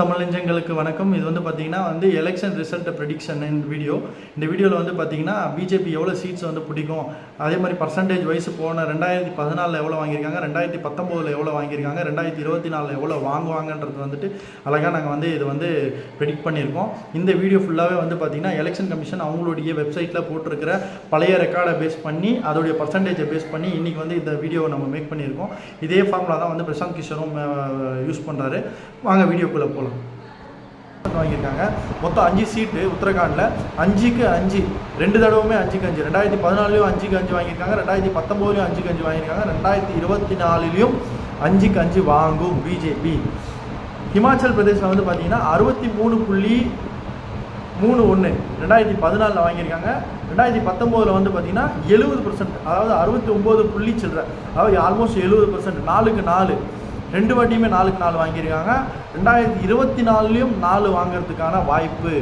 தமிழ் நெஞ்சங்களுக்கு வணக்கம். இது வந்து பார்த்தீங்கன்னா வந்து எலெக்ஷன் ரிசல்ட் ப்ரெடிக்ஷன் வீடியோ இந்த வீடியோவில் வந்து பார்த்தீங்கன்னா பிஜேபி எவ்வளோ சீட்ஸ் வந்து பிடிக்கும்? அதே மாதிரி பர்சன்டேஜ் வைஸ் போன ரெண்டாயிரத்தி பதினாலில் எவ்வளோ வாங்கியிருக்காங்க? ரெண்டாயிரத்தி பத்தொம்போதில் எவ்வளோ வாங்கியிருக்காங்க? ரெண்டாயிரத்தி இருபத்தி நாலில் எவ்வளோ வாங்குவாங்கன்றது வந்துட்டு அழகாக நாங்கள் வந்து இது வந்து ப்ரெடிக்ட் பண்ணியிருக்கோம். இந்த வீடியோ ஃபுல்லாகவே வந்து பார்த்தீங்கன்னா எலெக்ஷன் கமிஷன் அவங்களுடைய வெப்சைட்டில் போட்டிருக்கிற பழைய ரெக்கார்டை பேஸ் பண்ணி அதோடைய பர்சன்டேஜை பேஸ் பண்ணி இன்றைக்கி வந்து இந்த வீடியோவை நம்ம மேக் பண்ணியிருக்கோம். இதே ஃபார்முலா தான் வந்து பிரசாந்த் கிஷோரும் யூஸ் பண்ணுறாரு வாங்க வீடியோக்குள்ளே போகலாம் வாங்கியிருக்காங்க. மொத்தம் அஞ்சு சீட்டு உத்தரகாண்டில். அஞ்சுக்கு அஞ்சு. ரெண்டு தடவுமே அஞ்சுக்கு அஞ்சு. ரெண்டாயிரத்தி பதினாலுலையும் அஞ்சுக்கு அஞ்சு வாங்கியிருக்காங்க. ரெண்டாயிரத்தி பத்தொம்போதுலையும் அஞ்சுக்கு அஞ்சு வாங்கியிருக்காங்க. ரெண்டாயிரத்தி இருபத்தி நாலுலையும் அஞ்சுக்கு அஞ்சு வாங்கும் பிஜேபி ஹிமாச்சல் பிரதேசில் வந்து பார்த்தீங்கன்னா அறுபத்தி மூணு புள்ளி மூணு ஒன்று ரெண்டாயிரத்தி பதினாலில் வாங்கியிருக்காங்க. ரெண்டாயிரத்தி பத்தொம்போதில் வந்து பார்த்தீங்கன்னா எழுபது பர்சன்ட் அதாவது அறுபத்தி ஒம்பது புள்ளி சில்லற. அதாவது ஆல்மோஸ்ட் எழுபது பர்சன்ட் நாலுக்கு நாலு. ரெண்டு வாட்டியுமே நாலுக்கு நாலு வாங்கியிருக்காங்க. ரெண்டாயிரத்தி இருபத்தி நாலுலேயும் நாலு வாங்குறதுக்கான வாய்ப்பு.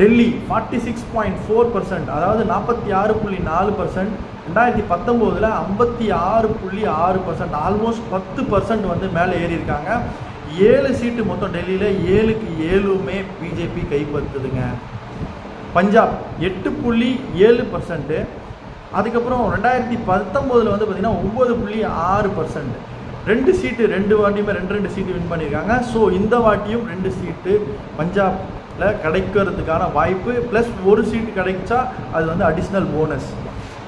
Delhi forty six point four percent அதாவது நாற்பத்தி ஆறு புள்ளி நாலு பர்சன்ட் ரெண்டாயிரத்தி பத்தொம்போதில் ஐம்பத்தி ஆறு புள்ளி ஆறு பர்சன்ட் ஆல்மோஸ்ட் பத்து பர்சன்ட் வந்து மேலே ஏறி இருக்காங்க ஏழு சீட்டு மொத்தம் டெல்லியில் ஏழுக்கு ஏழுமே பிஜேபி கைப்பற்றுதுங்க. பஞ்சாப் எட்டு புள்ளி ஏழு பர்சன்ட்டு அதுக்கப்புறம் ரெண்டாயிரத்தி பத்தொம்போதில் வந்து பார்த்திங்கன்னா ஒம்பது புள்ளி ஆறு பர்சன்ட் ரெண்டு சீட்டு ரெண்டு வாட்டியுமே ரெண்டு ரெண்டு சீட்டு வின் பண்ணியிருக்காங்க. ஸோ இந்த வாட்டியும் ரெண்டு சீட்டு பஞ்சாபில் கிடைக்கிறதுக்கான வாய்ப்பு. ப்ளஸ் ஒரு சீட்டு கிடைச்சா அது வந்து அடிஷ்னல் போனஸ்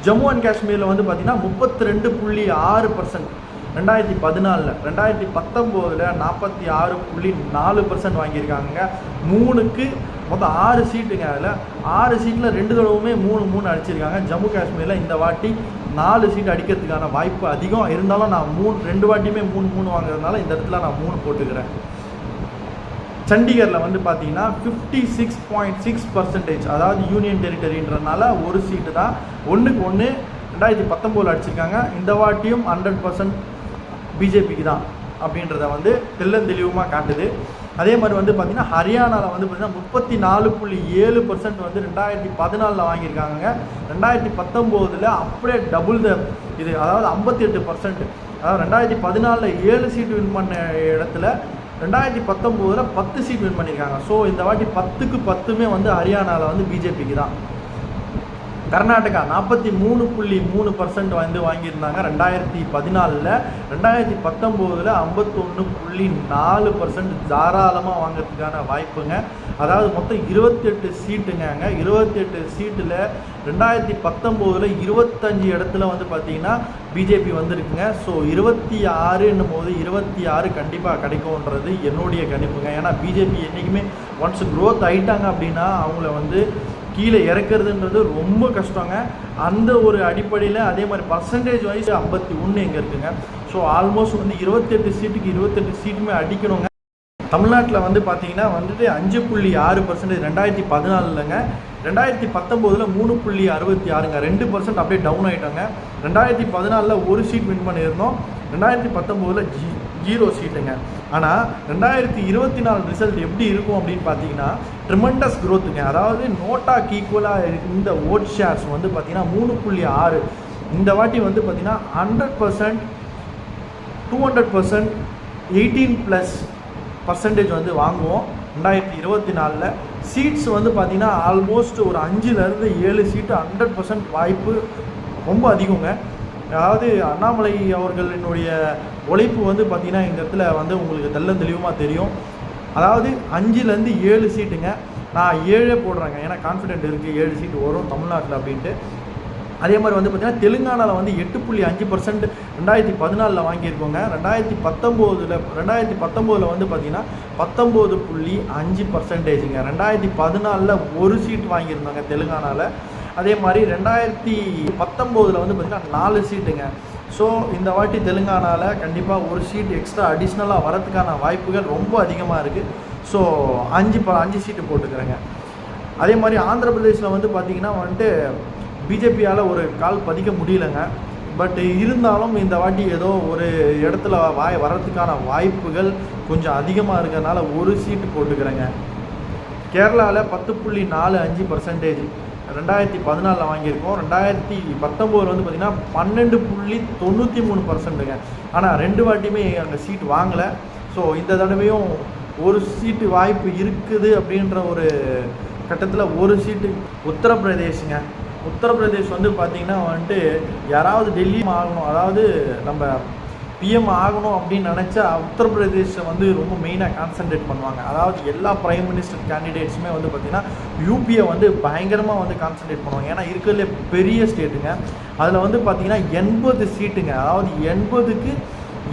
ஜம்மு அண்ட் காஷ்மீரில் வந்து பார்த்திங்கன்னா முப்பத்தி ரெண்டு புள்ளி ஆறு பர்சன்ட் ரெண்டாயிரத்தி பதினாலில் ரெண்டாயிரத்தி பத்தொம்போதில் நாற்பத்தி ஆறு புள்ளி நாலு பர்சன்ட் வாங்கியிருக்காங்க மூணுக்கு மொத்தம் ஆறு சீட்டுங்க அதில். ஆறு சீட்டில் ரெண்டு தடவுமே மூணு மூணு அடிச்சிருக்காங்க. ஜம்மு காஷ்மீரில் இந்த வாட்டி நாலு சீட் அடிக்கிறதுக்கான வாய்ப்பு அதிகம். இருந்தாலும் நான் மூணு ரெண்டு வாட்டியுமே மூணு மூணு வாங்குறதுனால இந்த இடத்துல நான் மூணு போட்டுக்கிறேன். சண்டிகரில் வந்து பார்த்தீங்கன்னா fifty six point six percentage அதாவது யூனியன் டெரிட்டரின்றதுனால ஒரு சீட்டு தான். ஒன்றுக்கு ஒன்று ரெண்டாயிரத்தி பத்தொம்போதில் அடிச்சிருக்காங்க. இந்த வாட்டியும் ஹண்ட்ரட் பர்சன்ட் பிஜேபிக்கு தான் அப்படின்றத வந்து தெல்லந்தெளிவுமாக காட்டுது. அதே மாதிரி வந்து பார்த்திங்கன்னா ஹரியானாவில் வந்து பார்த்திங்கன்னா முப்பத்தி நாலு புள்ளி ஏழு பர்சன்ட் வந்து ரெண்டாயிரத்தி பதினாலில் வாங்கியிருக்காங்க ரெண்டாயிரத்தி பத்தொம்போதில் அப்படியே டபுள் த இது அதாவது ஐம்பத்தி எட்டு பர்சன்ட் அதாவது ரெண்டாயிரத்தி பதினாலில் ஏழு சீட்டு வின் பண்ண இடத்துல ரெண்டாயிரத்தி பத்தொம்போதில் பத்து சீட் வின் பண்ணியிருக்காங்க. ஸோ இந்த வாட்டி பத்துக்கு பத்துமே வந்து ஹரியானாவில் வந்து பிஜேபிக்கு தான். கர்நாடகா நாற்பத்தி மூணு புள்ளி மூணு பர்சன்ட் வந்து வாங்கியிருந்தாங்க. ரெண்டாயிரத்தி பதினாலில் ரெண்டாயிரத்தி பத்தொம்போதில் ஐம்பத்தொன்று புள்ளி நாலு பர்சன்ட் தாராளமாக வாங்கிறதுக்கான வாய்ப்புங்க. அதாவது மொத்தம் இருபத்தெட்டு சீட்டுங்க அங்கே இருபத்தெட்டு சீட்டில் ரெண்டாயிரத்தி பத்தொம்போதில் இருபத்தஞ்சி இடத்துல வந்து பார்த்தீங்கன்னா பிஜேபி வந்திருக்குங்க. ஸோ இருபத்தி ஆறுன்னும் போது இருபத்தி ஆறு கண்டிப்பாக கிடைக்கும்ன்றது என்னுடைய கணிப்புங்க. ஏன்னா பிஜேபி என்றைக்குமே ஒன்ஸ் க்ரோத் ஆயிட்டாங்க அப்படின்னா அவங்கள வந்து கீழே இறக்குறதுன்றது ரொம்ப கஷ்டங்க. அந்த ஒரு அடிப்படையில் அதே மாதிரி பர்சன்டேஜ் வைஸ் ஐம்பத்தி ஒன்று எங்கே இருக்குங்க. ஸோ ஆல்மோஸ்ட் வந்து இருபத்தெட்டு சீட்டுக்கு இருபத்தெட்டு சீட்டுமே அடிக்கணுங்க தமிழ்நாட்டில் வந்து பார்த்தீங்கன்னா வந்துட்டு அஞ்சு புள்ளி ஆறு பர்சன்டேஜ் ரெண்டாயிரத்தி பதினாலுலங்க. ரெண்டாயிரத்தி பத்தொம்போதில் மூணு புள்ளி அறுபத்தி ஆறுங்க. ரெண்டு பர்சன்ட் அப்படியே டவுன் ஆகிட்டாங்க ரெண்டாயிரத்தி பதினாலில் ஒரு சீட் வின் பண்ணியிருந்தோம். ரெண்டாயிரத்தி பத்தொம்போதில் ஜி ஜீரோ சீட்டுங்க. ஆனால் ரெண்டாயிரத்தி இருபத்தி நாலு ரிசல்ட் எப்படி இருக்கும் அப்படின்னு பார்த்தீங்கன்னா ட்ரிமெண்டஸ் க்ரோத்துங்க அதாவது நோட்டாக்கு ஈக்குவலாக இந்த ஓட் ஷேர்ஸ் வந்து பார்த்தீங்கன்னா மூணு புள்ளி ஆறு. இந்த வாட்டி வந்து பார்த்தீங்கன்னா hundred percent two hundred percent eighteen plus percentage வந்து வாங்குவோம். ரெண்டாயிரத்தி இருபத்தி நாலில் சீட்ஸ் வந்து பார்த்திங்கன்னா ஆல்மோஸ்ட் ஒரு அஞ்சுலேருந்து ஏழு சீட்டு ஹண்ட்ரட் பர்சன்ட் வாய்ப்பு ரொம்ப அதிகங்க. அதாவது அண்ணாமலை அவர்களினுடைய உழைப்பு வந்து பார்த்திங்கன்னா இந்த இடத்துல வந்து உங்களுக்கு தெல்ல தெளிவமாக தெரியும். அதாவது அஞ்சுலேருந்து ஏழு சீட்டுங்க. நான் ஏழே போடுறேங்க. ஏன்னா கான்ஃபிடென்ட் இருக்குது ஏழு சீட்டு வரும் தமிழ்நாட்டில் அப்படின்ட்டு. அதே மாதிரி வந்து பார்த்திங்கன்னா தெலுங்கானாவில் வந்து எட்டு புள்ளி அஞ்சு பர்சன்ட் ரெண்டாயிரத்தி பதினாலில் வாங்கியிருக்கோங்க. ரெண்டாயிரத்தி பத்தொம்போதில் ரெண்டாயிரத்தி பத்தொம்போதில் வந்து பார்த்திங்கன்னா பத்தொம்போது புள்ளி அஞ்சு பர்சன்டேஜுங்க ரெண்டாயிரத்தி பதினாலில் ஒரு சீட் வாங்கியிருந்தாங்க தெலுங்கானாவில் அதே மாதிரி ரெண்டாயிரத்தி பத்தொம்போதில் வந்து பார்த்திங்கன்னா நாலு சீட்டுங்க. ஸோ இந்த வாட்டி தெலுங்கானாவில் கண்டிப்பாக ஒரு சீட் எக்ஸ்ட்ரா அடிஷ்னலாக வரதுக்கான வாய்ப்புகள் ரொம்ப அதிகமாக இருக்குது ஸோ அஞ்சு ப அஞ்சு சீட்டு போட்டுக்கிறேங்க. அதே மாதிரி ஆந்திர பிரதேசில் வந்து பார்த்திங்கன்னா வந்துட்டு பிஜேபியால் ஒரு கால் பதிக்க முடியலங்க. பட் இருந்தாலும் இந்த வாட்டி ஏதோ ஒரு இடத்துல வாய் வர்றதுக்கான வாய்ப்புகள் கொஞ்சம் அதிகமாக இருக்கிறதுனால ஒரு சீட்டு போட்டுக்கிறேங்க. கேரளாவில் பத்து புள்ளி நாலு அஞ்சு பர்சன்டேஜ் ரெண்டாயிரத்தி பதினாலில் வாங்கியிருக்கோம். ரெண்டாயிரத்தி பத்தொம்போது வந்து பார்த்திங்கன்னா பன்னெண்டு புள்ளி தொண்ணூற்றி மூணு பர்சன்ட்டுங்க. ஆனால் ரெண்டு வாட்டியுமே அங்கே சீட் வாங்கலை. ஸோ இந்த தடவையும் ஒரு சீட்டு வாய்ப்பு இருக்குது அப்படின்ற ஒரு கட்டத்தில் ஒரு சீட்டு உத்தரப்பிரதேஷுங்க. உத்தரப்பிரதேஷ் வந்து பார்த்திங்கன்னா வந்துட்டு யாராவது டெல்லி ஆகணும். அதாவது நம்ம பிஎம் ஆகணும் அப்படின்னு நினச்சா உத்தரப்பிரதேஷை வந்து ரொம்ப மெயினாக கான்சென்ட்ரேட் பண்ணுவாங்க. அதாவது எல்லா பிரைம் மினிஸ்டர் கேண்டிடேட்ஸுமே வந்து பார்த்திங்கன்னா யூபியை வந்து பயங்கரமாக வந்து கான்சென்ட்ரேட் பண்ணுவாங்க. ஏன்னா இருக்கிறதுலே பெரிய ஸ்டேட்டுங்க அதில் வந்து பார்த்திங்கன்னா எண்பது சீட்டுங்க. அதாவது எண்பதுக்கு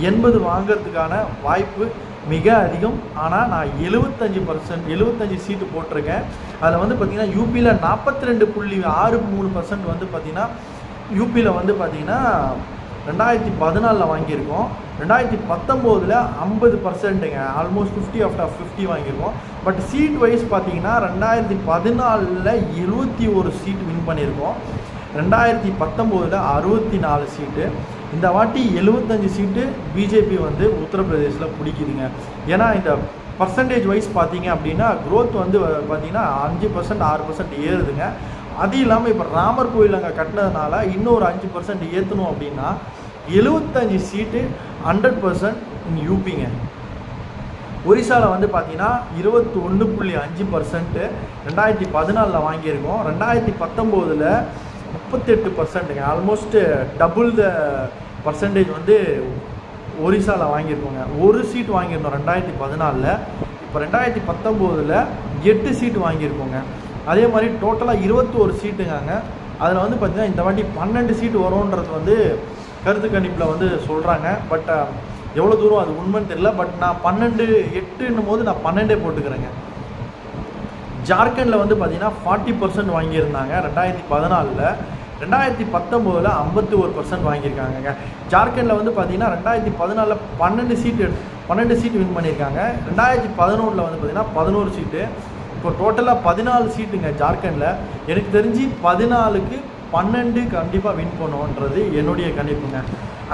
எண்பது வாங்கிறதுக்கான வாய்ப்பு மிக அதிகம். ஆனால் நான் எழுபத்தஞ்சு பர்சன்ட் எழுபத்தஞ்சு சீட்டு போட்டிருக்கேன். அதில் வந்து பார்த்திங்கன்னா யூபியில் நாற்பத்தி ரெண்டு புள்ளி ஆறு மூணு பர்சன்ட் வந்து பார்த்திங்கன்னா யூபியில் வந்து பார்த்திங்கன்னா ரெண்டாயிரத்தி பதினாலில் வாங்கியிருக்கோம். ரெண்டாயிரத்தி பத்தொம்போதில் ஐம்பது பர்சன்ட்டுங்க almost fifty half of fifty வாங்கியிருக்கோம். பட் சீட் வைஸ் பார்த்தீங்கன்னா ரெண்டாயிரத்தி பதினாலில் இருபத்தி ஒரு சீட் வின் பண்ணியிருக்கோம். ரெண்டாயிரத்தி பத்தொம்போதில் அறுபத்தி நாலு சீட்டு இந்த வாட்டி எழுபத்தஞ்சு சீட்டு பிஜேபி வந்து உத்தரப்பிரதேசில் பிடிக்குதுங்க. ஏன்னா இந்த பர்சன்டேஜ் வைஸ் பார்த்தீங்க அப்படின்னா க்ரோத் வந்து பார்த்தீங்கன்னா அஞ்சு பர்சன்ட் ஆறு பர்சன்ட் ஏறுதுங்க. அது இல்லாமல் இப்போ ராமர் கோயில் அங்கே கட்டினதுனால இன்னொரு அஞ்சு பர்சன்ட் ஏற்றணும் அப்படின்னா எழுபத்தஞ்சு சீட்டு ஹண்ட்ரட் பர்சன்ட் யூபிங்க ஒரிசாவில் வந்து பார்த்தீங்கன்னா இருபத்தி ஒன்று புள்ளி அஞ்சு பர்சன்ட்டு ரெண்டாயிரத்தி பதினாலில் வாங்கியிருக்கோம். ரெண்டாயிரத்தி பத்தொம்போதில் முப்பத்தெட்டு பர்சன்ட்டுங்க ஆல்மோஸ்ட்டு டபுள் த பர்சன்டேஜ் வந்து ஒரிசாவில் வாங்கியிருக்கோங்க. ஒரு சீட் வாங்கியிருந்தோம் ரெண்டாயிரத்தி பதினாலில். இப்போ ரெண்டாயிரத்தி பத்தொம்போதில் எட்டு சீட்டு வாங்கியிருக்கோங்க. அதே மாதிரி டோட்டலாக இருபத்தோரு சீட்டுங்காங்க அதில் வந்து பார்த்திங்கன்னா இந்த வாட்டி பன்னெண்டு சீட்டு வரும்ன்றது வந்து கருத்து கணிப்பில் வந்து சொல்கிறாங்க பட் எவ்வளோ தூரம் அது உண்மைன்னு தெரியல. பட் நான் பன்னெண்டு எட்டுன்னும் போது நான் பன்னெண்டே போட்டுக்கிறேங்க. ஜார்க்கண்டில் வந்து பார்த்தீங்கன்னா ஃபார்ட்டி பர்சன்ட் வாங்கியிருந்தாங்க ரெண்டாயிரத்தி பதினாலில். ரெண்டாயிரத்தி பத்தொம்போதில் ஐம்பத்தி ஒரு பர்சன்ட் வாங்கியிருக்காங்கங்க. ஜார்க்கண்டில் வந்து பார்த்தீங்கன்னா ரெண்டாயிரத்தி பதினாலில் பன்னெண்டு சீட்டு பன்னெண்டு சீட்டு வின் பண்ணியிருக்காங்க. ரெண்டாயிரத்தி பதினொன்றில் வந்து பார்த்தீங்கன்னா பதினோரு சீட்டு இப்போ டோட்டலாக பதினாலு சீட்டுங்க ஜார்க்கண்டில். எனக்கு தெரிஞ்சு பதினாலுக்கு பன்னெண்டு கண்டிப்பாக வின் பண்ணுவோன்றது என்னுடைய கணிப்புங்க.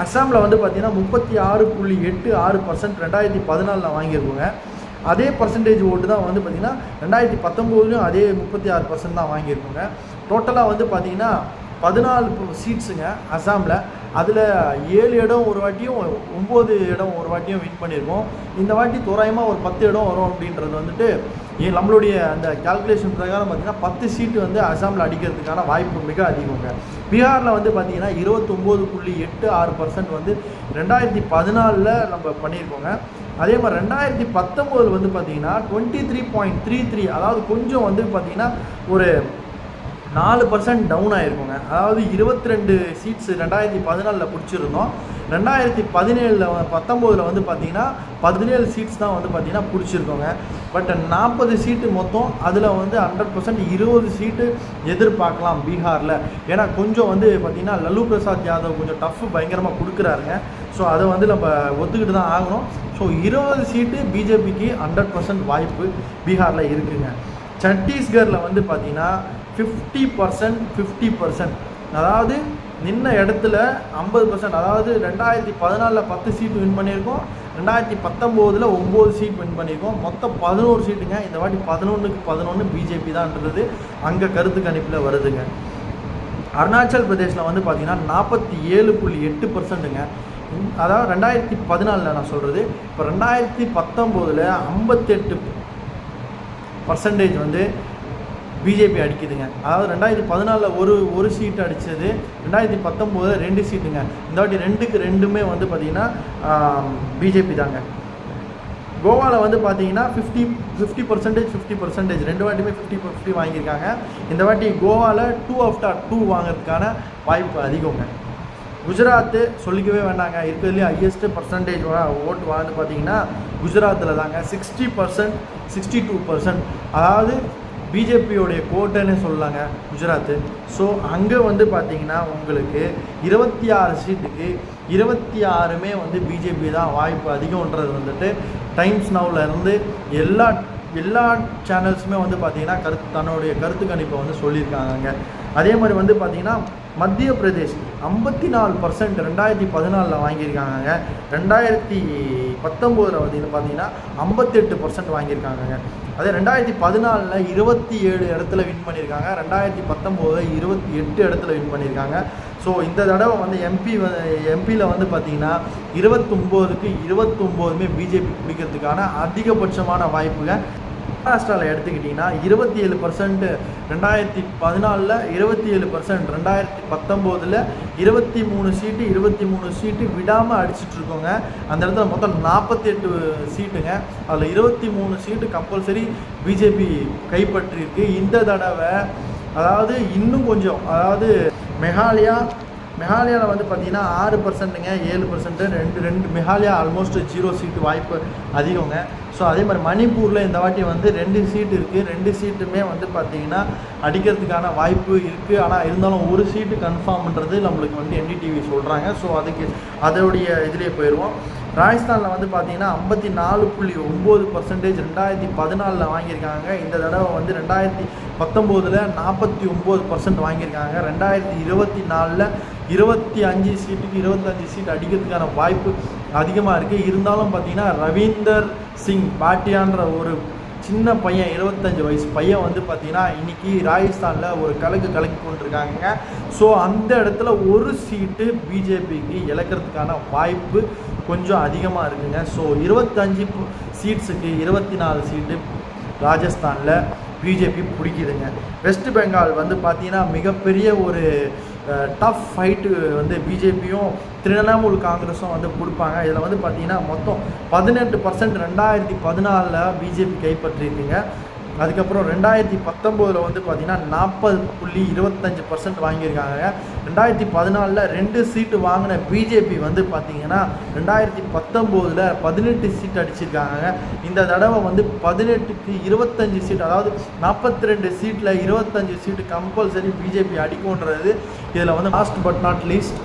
அஸ்ஸாமில் வந்து பார்த்தீங்கன்னா முப்பத்தி ஆறு புள்ளி எட்டு ஆறு பர்சன்ட் ரெண்டாயிரத்தி பதினாலில் வாங்கியிருக்கோங்க. அதே பர்சன்டேஜ் ஓட்டு தான் வந்து பார்த்திங்கன்னா ரெண்டாயிரத்தி பத்தொம்போதுலையும் அதே முப்பத்தி ஆறு பர்சன்ட் தான் வாங்கியிருக்கோங்க. டோட்டலாக வந்து பார்த்திங்கன்னா பதினாலு சீட்ஸுங்க அஸ்ஸாமில். அதில் ஏழு இடம் ஒரு வாட்டியும் ஒம்பது இடம் ஒரு வாட்டியும் வின் பண்ணியிருக்கோம். இந்த வாட்டி தோராயமாக ஒரு பத்து இடம் வரும் அப்படின்றது வந்துட்டு ஏ- நம்மளுடைய அந்த கால்குலேஷன் பிரகாரம் பார்த்திங்கன்னா பத்து சீட்டு வந்து அசாமில் அடிக்கிறதுக்கான வாய்ப்பு மிக அதிகங்க. பீகாரில் வந்து பார்த்திங்கன்னா இருபத்தொம்போது புள்ளி எட்டு ஆறு பர்சன்ட் வந்து ரெண்டாயிரத்தி பதினாலில் நம்ம பண்ணியிருக்கோங்க. அதே மாதிரி ரெண்டாயிரத்தி பத்தொம்போதில் வந்து பார்த்தீங்கன்னா twenty three point three three அதாவது கொஞ்சம் வந்து பார்த்தீங்கன்னா ஒரு நாலு பர்சன்ட் டவுன் ஆகிருக்குங்க அதாவது இருபத்தி ரெண்டு சீட்ஸ் ரெண்டாயிரத்தி பதினாலில் பிடிச்சிருந்தோம். ரெண்டாயிரத்தி பதினேழில் பத்தொம்போதில் வந்து பார்த்தீங்கன்னா பதினேழு சீட்ஸ் தான் வந்து பார்த்திங்கன்னா பிடிச்சிருக்கோங்க. பட் நாற்பது சீட்டு மொத்தம் அதில் வந்து ஹண்ட்ரட் பர்சன்ட் இருபது சீட்டு எதிர்பார்க்கலாம் பீகாரில். ஏன்னா கொஞ்சம் வந்து பார்த்திங்கன்னா லல்லு பிரசாத் யாதவ் கொஞ்சம் டஃப் பயங்கரமாக கொடுக்குறாருங்க. ஸோ அதை வந்து நம்ம ஒத்துக்கிட்டு தான் ஆகணும். ஸோ இருபது சீட்டு பிஜேபிக்கு ஹண்ட்ரட் பர்சன்ட் வாய்ப்பு பீகாரில் இருக்குங்க. சத்தீஸ்கரில் வந்து பார்த்திங்கன்னா ஃபிஃப்டி பர்சன்ட் ஃபிஃப்டி பர்சன்ட் அதாவது நின்ன இடத்துல ஐம்பது பர்சன்ட் அதாவது ரெண்டாயிரத்தி பதினாலில் பத்து சீட் வின் பண்ணியிருக்கோம். ரெண்டாயிரத்தி பத்தொம்போதில் ஒம்பது சீட் வின் பண்ணியிருக்கோம். மொத்தம் பதினோரு சீட்டுங்க இந்த வாட்டி பதினொன்றுக்கு பதினொன்று பிஜேபி தான்ன்றது அங்கே கருத்து கணிப்பில் வருதுங்க. அருணாச்சல் பிரதேஷில் வந்து பார்த்திங்கன்னா நாற்பத்தி ஏழு புள்ளி எட்டு பர்சன்ட்டுங்க அதாவது ரெண்டாயிரத்தி பதினாலில் நான் சொல்கிறது இப்போ ரெண்டாயிரத்தி பத்தொம்போதில் ஐம்பத்தெட்டு பர்சன்டேஜ் வந்து பிஜேபி அடிக்குதுங்க. அதாவது ரெண்டாயிரத்தி பதினாலில் ஒரு ஒரு சீட் அடித்தது ரெண்டாயிரத்தி பத்தொம்போது ரெண்டு சீட்டுங்க இந்த வாட்டி ரெண்டுக்கு ரெண்டுமே வந்து பார்த்திங்கன்னா பிஜேபி தாங்க. கோவாவில் வந்து பார்த்தீங்கன்னா fifty fifty percentage fifty percentage ரெண்டு வாட்டியுமே ஃபிஃப்டி ஃபிஃப்டி வாங்கியிருக்காங்க. இந்த வாட்டி கோவாவில் டூ ஆஃப்டர் டூ வாங்குறதுக்கான வாய்ப்பு அதிகங்க. குஜராத்து சொல்லிக்கவே வேண்டாங்க. இருக்கிறதுலே ஹையஸ்ட் பர்சன்டேஜ் ஓட்டு வந்து பார்த்தீங்கன்னா குஜராத்தில் தாங்க sixty percent sixty two percent அதாவது பிஜேபியோடைய கோட்டைன்னு சொல்லலாங்க குஜராத்து. ஸோ அங்கே வந்து பார்த்தீங்கன்னா உங்களுக்கு இருபத்தி ஆறு சீட்டுக்கு இருபத்தி ஆறுமே வந்து பிஜேபி தான் வாய்ப்பு அதிகம்ன்றது வந்துட்டு டைம்ஸ் நவுல இருந்து எல்லா எல்லா சேனல்ஸுமே வந்து பார்த்தீங்கன்னா கருத்து தன்னுடைய கருத்து கணிப்பை வந்து சொல்லியிருக்காங்க அதே மாதிரி வந்து பார்த்தீங்கன்னா மத்திய பிரதேஷ் ஐம்பத்தி நாலு பர்சன்ட் ரெண்டாயிரத்தி பதினாலில் வாங்கியிருக்காங்க ரெண்டாயிரத்தி பத்தொம்போதில் வந்து பார்த்தீங்கன்னா ஐம்பத்தெட்டு பர்சன்ட் வாங்கியிருக்காங்க அதே ரெண்டாயிரத்தி பதினாலில் இருபத்தி ஏழு இடத்துல வின் பண்ணியிருக்காங்க. ரெண்டாயிரத்தி பத்தொம்போதில் இருபத்தி எட்டு இடத்துல வின் பண்ணியிருக்காங்க. ஸோ இந்த தடவை வந்து எம்பி எம்பியில் வந்து பார்த்தீங்கன்னா இருபத்தொம்போதுக்கு இருபத்தொம்போதுமே பிஜேபி பிடிக்கிறதுக்கான அதிகபட்சமான வாய்ப்புகள். மகாராஷ்டிராவில் எடுத்துக்கிட்டிங்கன்னா இருபத்தி ஏழு பர்சன்ட் ரெண்டாயிரத்தி பதினாலில் இருபத்தி ஏழு பர்சன்ட் ரெண்டாயிரத்தி பத்தொம்போதில் இருபத்தி மூணு சீட்டு இருபத்தி மூணு சீட்டு விடாமல் அடிச்சிட்டு இருக்கோங்க அந்த இடத்துல மொத்தம் நாற்பத்தி எட்டு சீட்டுங்க. அதில் இருபத்தி மூணு சீட்டு கம்பல்சரி பிஜேபி கைப்பற்றியிருக்கு. இந்த தடவை அதாவது இன்னும் கொஞ்சம் அதாவது மெகாலயா மெகாலயாவில் வந்து பார்த்தீங்கன்னா ஆறு பர்சன்ட்டுங்க ஏழு பர்சன்ட்டு ரெண்டு ரெண்டு மெகாலயா ஆல்மோஸ்ட் ஜீரோ சீட்டு வாய்ப்பு அதிகங்க. ஸோ அதே மாதிரி மணிப்பூரில் இந்த வாட்டி வந்து ரெண்டு சீட்டு இருக்குது ரெண்டு சீட்டுமே வந்து பார்த்தீங்கன்னா அடிக்கிறதுக்கான வாய்ப்பு இருக்குது ஆனால் இருந்தாலும் ஒரு சீட்டு கன்ஃபார்ம்ன்றது நம்மளுக்கு வந்து என்டிடிவி சொல்கிறாங்க ஸோ அதுக்கு அதோடைய இதுலேயே போயிடுவோம் ராஜஸ்தானில் வந்து பார்த்தீங்கன்னா ஐம்பத்தி நாலு புள்ளி ஒம்பது பர்சன்டேஜ் ரெண்டாயிரத்தி பதினாலில் வாங்கியிருக்காங்க. இந்த தடவை வந்து ரெண்டாயிரத்தி பத்தொம்போதில் நாற்பத்தி ஒம்பது பர்சன்ட் வாங்கியிருக்காங்க. ரெண்டாயிரத்தி இருபத்தி நாலில் இருபத்தி அஞ்சு சீட்டுக்கு இருபத்தஞ்சு சீட் அடிக்கிறதுக்கான வாய்ப்பு அதிகமாக இருக்குது இருந்தாலும் பார்த்தீங்கன்னா ரவீந்தர் சிங் பாட்டியான்ற ஒரு சின்ன பையன் இருபத்தஞ்சி வயசு பையன் வந்து பார்த்தீங்கன்னா இன்னைக்கு ராஜஸ்தானில் ஒரு கலக்கு கலக்கி கொண்டிருக்காங்க ஸோ அந்த இடத்துல ஒரு சீட்டு பிஜேபிக்கு இழக்கிறதுக்கான வாய்ப்பு கொஞ்சம் அதிகமாக இருக்குங்க. ஸோ இருபத்தஞ்சி சீட்ஸுக்கு இருபத்தி நாலு சீட்டு ராஜஸ்தானில் பிஜேபி பிடிக்குதுங்க. வெஸ்ட் பெங்கால் வந்து பார்த்தீங்கன்னா மிகப்பெரிய ஒரு டஃப் ஃபைட்டு வந்து பிஜேபியும் திரிணாமுல் காங்கிரஸும் வந்து கொடுப்பாங்க. இதில் வந்து பார்த்தீங்கன்னா மொத்தம் பதினெட்டு பர்சன்ட் ரெண்டாயிரத்தி பதினாலில் பிஜேபி கைப்பற்றியிருக்குங்க அதுக்கப்புறம் ரெண்டாயிரத்தி பத்தொம்போதில் வந்து பார்த்தீங்கன்னா நாற்பது புள்ளி இருபத்தஞ்சு பர்சன்ட் வாங்கியிருக்காங்க. ரெண்டாயிரத்தி பதினாலில் ரெண்டு சீட்டு வாங்கின பிஜேபி வந்து பார்த்தீங்கன்னா ரெண்டாயிரத்தி பத்தொம்போதில் பதினெட்டு சீட் அடிச்சிருக்காங்க. இந்த தடவை வந்து பதினெட்டுக்கு இருபத்தஞ்சு சீட் அதாவது நாற்பத்தி ரெண்டு சீட்டில் இருபத்தஞ்சு சீட்டு கம்பல்சரி பிஜேபி அடிக்கும்ன்றது இதில் வந்து last but not least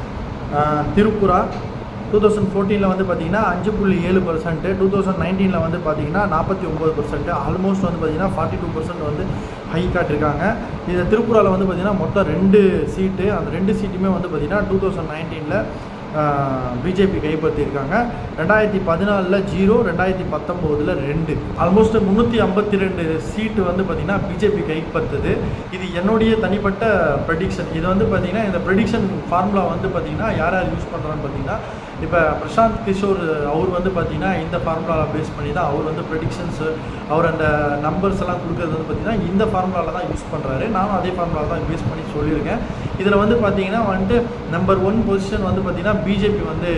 Tripura two thousand ஃபோர்டீனில் வந்து பார்த்தீங்கன்னா அஞ்சு புள்ளி ஏழு பர்சன்ட்டு டூ தௌசண்ட் நைன்டீனில் வந்து பார்த்திங்கன்னா நாற்பத்தி ஒம்பது பர்சன்ட் ஆல்மோஸ்ட் வந்து பார்த்தீங்கன்னா ஃபார்ட்டி டூ பர்சன்ட் வந்து ஹை காட்டிருக்காங்க இதை திருப்பூராவில் வந்து பார்த்தீங்கன்னா மொத்தம் ரெண்டு சீட்டு அந்த ரெண்டு சீட்டுமே வந்து பார்த்தீங்கன்னா டூ தௌசண்ட் நைன்டீனில் பிஜேபி கைப்பற்றியிருக்காங்க. ரெண்டாயிரத்தி பதினாலில் ஜீரோ ரெண்டாயிரத்தி பத்தொம்போதில் ரெண்டு. ஆல்மோஸ்ட் முந்நூற்றி ஐம்பத்தி ரெண்டு சீட்டு வந்து பார்த்திங்கன்னா பிஜேபி கைப்பற்றுது. இது என்னுடைய தனிப்பட்ட ப்ரெடிக்ஷன் இது வந்து பார்த்திங்கன்னா இந்த ப்ரெடிக்ஷன் ஃபார்முலா வந்து பார்த்திங்கன்னா யார் யார் யூஸ் பண்ணுறான்னு பார்த்தீங்கன்னா இப்போ பிரசாந்த் கிஷோர் அவர் வந்து பார்த்திங்கன்னா இந்த ஃபார்முலாவை பேஸ் பண்ணி தான் அவர் வந்து ப்ரெடிக்ஷன்ஸு அவர் அந்த நம்பர்ஸ் எல்லாம் கொடுக்குறது வந்து பார்த்திங்கன்னா இந்த ஃபார்முலாவில் தான் யூஸ் பண்ணுறாரு நானும் அதே ஃபார்முலாவில் தான் பேஸ் பண்ணி சொல்லியிருக்கேன். இதில் வந்து பார்த்திங்கன்னா வந்துட்டு நம்பர் ஒன் பொசிஷன் வந்து பார்த்திங்கன்னா பிஜேபி வந்து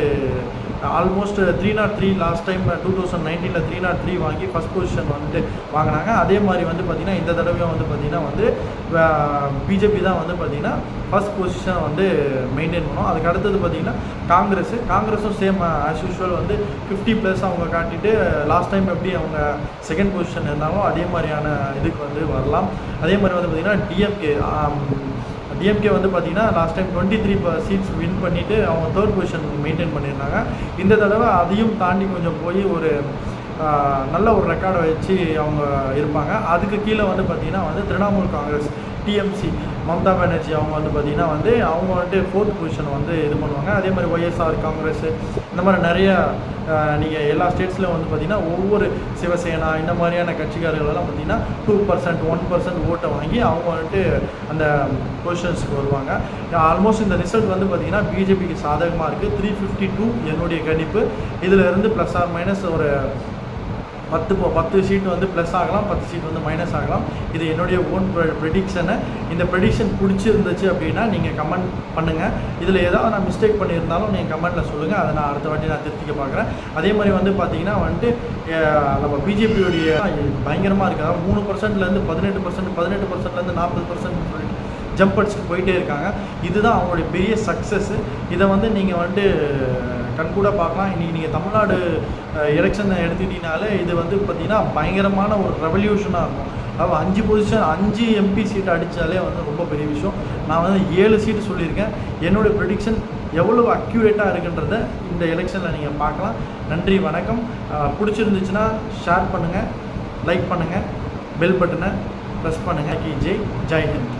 almost three not three last time two thousand நைன்டீனில் த்ரீ நாட் த்ரீ வாங்கி ஃபஸ்ட் பொசிஷன் வந்துட்டு வாங்கினாங்க. அதே மாதிரி வந்து பார்த்திங்கன்னா இந்த தடவையும் வந்து பார்த்திங்கன்னா வந்து பிஜேபி தான் வந்து பார்த்திங்கன்னா ஃபஸ்ட் பொசிஷன் வந்து மெயின்டைன் பண்ணும். அதுக்கு அடுத்தது பார்த்திங்கன்னா காங்கிரஸ். காங்கிரஸும் சேம் ஆஸ் யூஷுவல் வந்து ஃபிஃப்டி ப்ளஸ் அவங்க காட்டிட்டு uh, லாஸ்ட் டைம் எப்படி அவங்க செகண்ட் பொசிஷன் இருந்தாலும் அதே மாதிரியான இதுக்கு வந்து வரலாம். அதே மாதிரி வந்து பார்த்திங்கன்னா டிஎம்கே டிஎம்கே வந்து பார்த்தீங்கன்னா last time twenty three seats win பண்ணிவிட்டு அவங்க தேர்ட் பொசிஷன் மெயின்டைன் பண்ணியிருந்தாங்க. இந்த தடவை அதையும் தாண்டி கொஞ்சம் போய் ஒரு நல்ல ஒரு ரெக்கார்டை வச்சு அவங்க இருப்பாங்க. அதுக்கு கீழே வந்து பார்த்தீங்கன்னா வந்து திரிணாமுல் காங்கிரஸ் டிஎம்சி மம்தா பானர்ஜி அவங்க வந்து பார்த்தீங்கன்னா வந்து அவங்க வந்துட்டு ஃபோர்த் பொசிஷன் வந்து இது பண்ணுவாங்க. அதே மாதிரி ஒய்எஸ்ஆர் காங்கிரஸ் இந்த மாதிரி நிறைய நீங்கள் எல்லா ஸ்டேட்ஸ்லையும் வந்து பார்த்தீங்கன்னா ஒவ்வொரு சிவசேனா இந்த மாதிரியான கட்சிக்காரர்களெல்லாம் பார்த்தீங்கன்னா டூ பர்சன்ட் ஒன் பர்சன்ட் ஓட்டை வாங்கி அவங்க வந்துட்டு அந்த பொசிஷன்ஸுக்கு வருவாங்க. ஆல்மோஸ்ட் இந்த ரிசல்ட் வந்து பார்த்தீங்கன்னா பிஜேபிக்கு சாதகமாக இருக்குது த்ரீ ஃபிஃப்டி டூ என்னுடைய கணிப்பு. இதில் இருந்து ப்ளஸ் ஆர் மைனஸ் ஒரு பத்து பத்து சீட் வந்து ப்ளஸ் ஆகலாம் பத்து சீட் வந்து மைனஸ் ஆகலாம். இது என்னுடைய ஓன் ப்ரெடிக்ஷனை இந்த ப்ரெடிக்ஷன் பிடிச்சிருந்துச்சு அப்படின்னா நீங்கள் கமெண்ட் பண்ணுங்கள் இதில் ஏதாவது நான் மிஸ்டேக் பண்ணியிருந்தாலும் நீங்கள் கமெண்ட்டில் சொல்லுங்கள் அதை நான் அடுத்த வாட்டி நான் திருத்திக்க பார்க்குறேன். அதே மாதிரி வந்து பார்த்தீங்கன்னா வந்துட்டு நம்ம பிஜேபியோடைய பயங்கரமாக இருக்குது அதாவது மூணு பர்சன்ட்லேருந்து பதினெட்டு பர்சன்ட் பதினெட்டு பர்சன்ட்லேருந்து நாற்பது பர்சன்ட் ஜம்ப் அடிச்சுட்டு போயிட்டே இருக்காங்க. இதுதான் அவங்களுடைய பெரிய சக்ஸஸ்ஸு இதை வந்து நீங்கள் வந்துட்டு கண்கூட பார்க்கலாம். இன்றைக்கி நீங்கள் தமிழ்நாடு எலெக்ஷனை எடுத்துக்கிட்டீங்கனாலே இது வந்து பார்த்திங்கன்னா பயங்கரமான ஒரு ரெவல்யூஷனாக இருக்கும். அதாவது அஞ்சு பொசிஷன் அஞ்சு எம்பி சீட் அடித்தாலே வந்து ரொம்ப பெரிய விஷயம். நான் வந்து ஏழு சீட்டு சொல்லியிருக்கேன். என்னுடைய ப்ரெடிக்ஷன் எவ்வளோ அக்யூரேட்டாக இருக்குன்றத இந்த எலெக்ஷனில் நீங்கள் பார்க்கலாம். நன்றி வணக்கம். பிடிச்சிருந்துச்சுன்னா ஷேர் பண்ணுங்கள் லைக் பண்ணுங்கள் பெல் பட்டனை ப்ரெஸ் பண்ணுங்கள் கி ஜெய் ஜெய் ஹிந்த்